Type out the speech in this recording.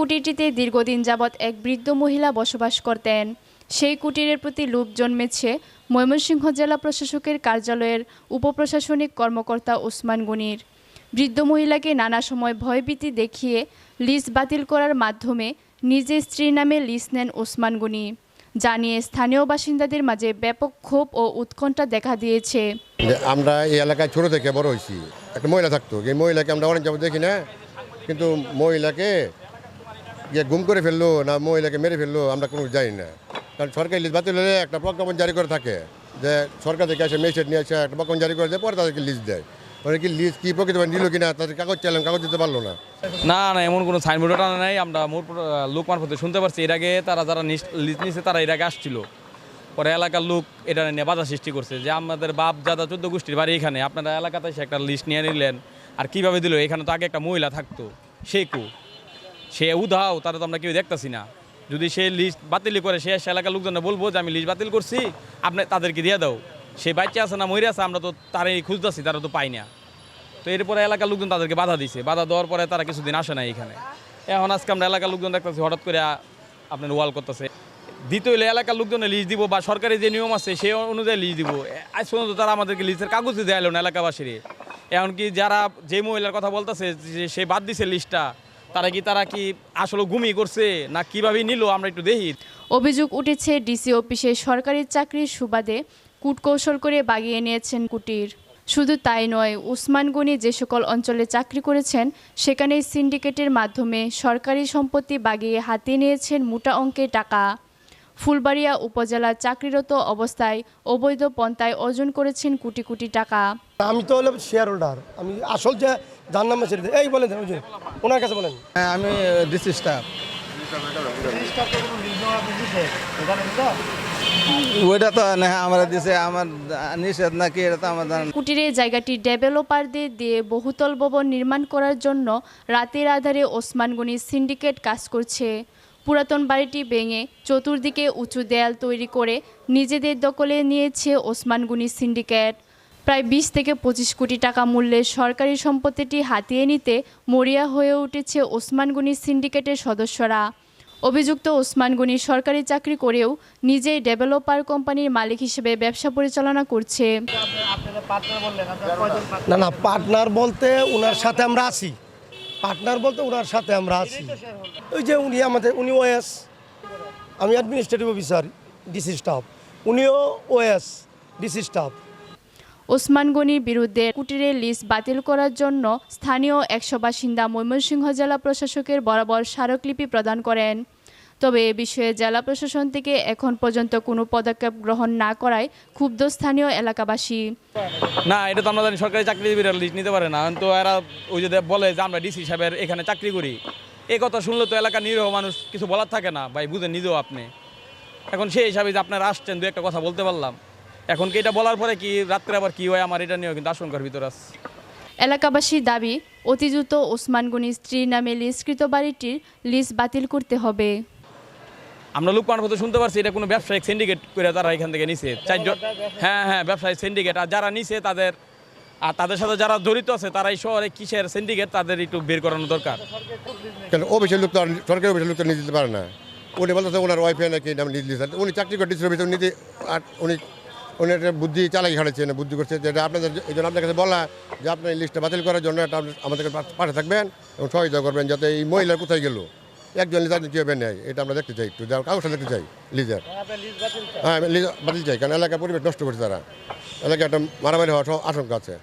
কুটিরটিতে দীর্ঘদিন যাবৎ এক বৃদ্ধ মহিলা বসবাস করতেন। সেই কুটিরের প্রতি লোভ জন্মেছে ময়মনসিংহ জেলা প্রশাসকের কার্যালয়ের উপপ্রশাসনিক কর্মকর্তা ওসমান গনির। বৃদ্ধ মহিলাকে নানা সময় ভয়ভীতি দেখিয়ে লিজ বাতিল করার মাধ্যমে নিজে স্ত্রীর নামে লিজ নেন ওসমান গনি। জানিয়ে স্থানীয় বাসিন্দাদের মাঝে ব্যাপক ক্ষোভ ও উৎকণ্ঠা দেখা দিয়েছে। আমরা এই এলাকায় ছোটো থেকে বড় হয়েছি। একটা মহিলা থাকতো। এই মহিলাকে আমরা অনেক যাবত দেখি না। কিন্তু মহিলাকে গিয়ে গুম করে ফেলল না মহিলাকে মেরে ফেলল, আমরা কোনো জানি না। কারণ সরকারি লিস্ট বাতিল হলে একটা প্রজ্ঞাপন জারি করে থাকে যে সরকার থেকে এসে মেসেজ নিয়ে এসে একটা প্রজ্ঞাপন জারি করে দেয়, পরে তাদেরকে লিস্ট দেয়। মানে কি লিস্ট কী প্রকৃতভাবে নিল কিনা, তাদের কাগজ চাইলাম, কাগজ দিতে পারল না। না না, এমন কোনো সাইনবোর্ড টানা নাই, আমরা মোট লোক মারফতে শুনতে পারছি। এর আগে তারা যারা লিস্ট নিছে, তারা এর আগে আসছিল। পরে এলাকার লোক এটা নিয়ে বাধা সৃষ্টি করছে যে আমাদের বাপ, দাদা, চোদ্দ গোষ্ঠীর বাড়ি এখানে, আপনারা এলাকাতে এসে একটা লিস্ট নিয়ে নিলেন। আর কীভাবে দিল? এখানে তো আগে একটা মহিলা থাকতো, সে কু? সে উধাও, তারা তো আমরা কেউ দেখতেছি না। যদি সে লিস্ট বাতিল করে, সে এলাকার লোকজনে বলব যে, আমি লিস্ট বাতিল করছি, আপনি তাদেরকে দিয়ে দাও। সে বাচ্চা আছে না মরে আছে, আমরা তো তারাই খুঁজতেছি, তারা তো পাই না। তো এরপরে এলাকার লোকজন তাদেরকে বাধা দিছে। বাধা দেওয়ার পরে তারা কিছুদিন আসে না এখানে। এখন আজকে আমরা এলাকার লোকজন দেখতেছি, হঠাৎ করে আপনার ওয়াল করতেছে। দ্বিতীয় হলে এলাকার লোকজনে লিজ দিব, বা সরকারি যে নিয়ম আছে, সেই অনুযায়ী লিজ দিব। আজ পর্যন্ত তারা আমাদেরকে লিজের কাগজ দেওয়া এলো না এলাকাবাসীর। এমনকি যারা যে মহিলার কথা বলতেছে সে বাদ দিছে লিস্টটা তারা কি তারা কি আসলে ঘুমিয়ে করছে না কীভাবে নিল আমরা একটু দেখি। অভিযোগ উঠেছে ডিসি অফিসে সরকারি চাকরির সুবাদে কূটকৌশল করে বাগিয়ে নিয়েছেন কুটির। শুধু তাই নয় উসমান গনি যে সকল অঞ্চলে চাকরি করেছেন সেখানে সিন্ডিকেটের মাধ্যমে সরকারি সম্পত্তি বাগিয়ে হাতিয়ে নিয়েছেন মোটা অঙ্কের টাকা। ফুলবাড়িয়া উপজেলার চাকরিরত অবস্থায় অবৈধ পন্থায় অর্জন করেছেন কোটি কোটি টাকা। আমি তো হলো শেয়ার হোল্ডার আমি আসল যে যার নামে ছেড়ে দিই। এই ওনার কাছে বলেন। হ্যাঁ আমি ডিসি স্টাফ ওইটা তো আমরা দিছে আমার নিষেধ নাকি এটা তো আমার জানা কুটিরে জায়গাটি ডেভেলপারদের দিয়ে বহুতল ভবন নির্মাণ করার জন্য রাতের আধারে ওসমান গনি সিন্ডিকেট কাজ করছে। পুরাতন বাড়িটি ভেঙে চতুর্দিকে উঁচু দেয়াল তৈরি করে নিজেদের দখলে নিয়েছে ওসমান গনি সিন্ডিকেট। প্রায় বিশ থেকে পঁচিশ কোটি টাকা মূল্যের সরকারি সম্পত্তিটি হাতিয়ে নিতে মরিয়া হয়ে উঠেছে ওসমান গনি সিন্ডিকেটের সদস্যরা। অভিযুক্ত ওসমান গনি সরকারি চাকরি করেও নিজেই ডেভেলপার কোম্পানির মালিক হিসেবে ব্যবসা পরিচালনা করছে। না না, পার্টনার বলতে ওনার সাথে আমরা আছি। পার্টনার বলতে ওনার সাথে আমরা আছি। ওই যে উনি আমাদের, উনি ওএস আমি অ্যাডমিনিস্ট্রেটিভ অফিসার ডিসি স্টাফ উনিও ওএস ডিসি স্টাফ ওসমান গনির বিরুদ্ধে কুটিরের লিস্ট বাতিল করার জন্য স্থানীয় একশো বাসিন্দা ময়মনসিংহ জেলা প্রশাসকের বরাবর স্মারকলিপি প্রদান করেন। তবে এ বিষয়ে জেলা প্রশাসন থেকে এখন পর্যন্ত কোনো পদক্ষেপ গ্রহণ না করায় ক্ষুব্ধ স্থানীয় এলাকাবাসী। না, এটা তো আমরা জানি সরকারি চাকরিজীবীরা লিস্ট নিতে পারে না। তো এরা ওই যে বলে যে আমরা ডিসি সাহেবের এখানে চাকরি করি। এই কথা শুনলে তো এলাকা নিরীহ মানুষ কিছু বলার থাকে না। ভাই, বুঝেন নিজেও আপনি। এখন সেই হিসাবে যে আপনারা আসছেন, দু একটা কথা বলতে পারলাম। এখন কি এটা বলার পরে কি রাত্রে আবার কি হয়? আমার এটা নিয়েও কিন্তু আশঙ্কার ভিতর আছে। এলাকাবাসীর দাবি অতিদ্রুত ওসমান গনির স্ত্রীর নামে লিস্টকৃত বাড়িটির লিস্ট বাতিল করতে হবে। আমরা লোক মারফত শুনতে পারছি এটা কোনো ব্যবসায়িক সিন্ডিকেট করে তারা এখান থেকে নিছে। চারজন হ্যাঁ হ্যাঁ ব্যবসায়িক সিন্ডিকেট আর যারা নিছে তাদের আর তাদের সাথে যারা জড়িত আছে তারা এই শহরে কিসের সিন্ডিকেট তাদের একটু বের করানো দরকার। কেন অফিসের লোক তো আর সরকারি অফিসের লোক তো নিয়ে দিতে পারে না। উনি বলতেছে ওনার ওয়াইফে নাকি দিতে উনি চাকরি করে নিতে আর উনি উনি একটা বুদ্ধি চালাই না বুদ্ধি করছে যেটা আপনাদের এই জন্য আপনার কাছে বলা যে আপনার এই লিস্টটা বাতিল করার জন্য একটা আমাদেরকে পা- পাশে থাকবেন এবং সহযোগিতা করবেন যাতে এই মহিলার কোথায় গেল। একজন লিজার কীভাবে নেয় এটা আমরা দেখতে চাই একটু যার কাগজটা দেখতে চাই লিজার হ্যাঁ লিজ বাতিল চাই কারণ এলাকার পরিবেশ নষ্ট করছে তারা। এলাকায় একটা মারামারি হওয়ার আশঙ্কা আছে।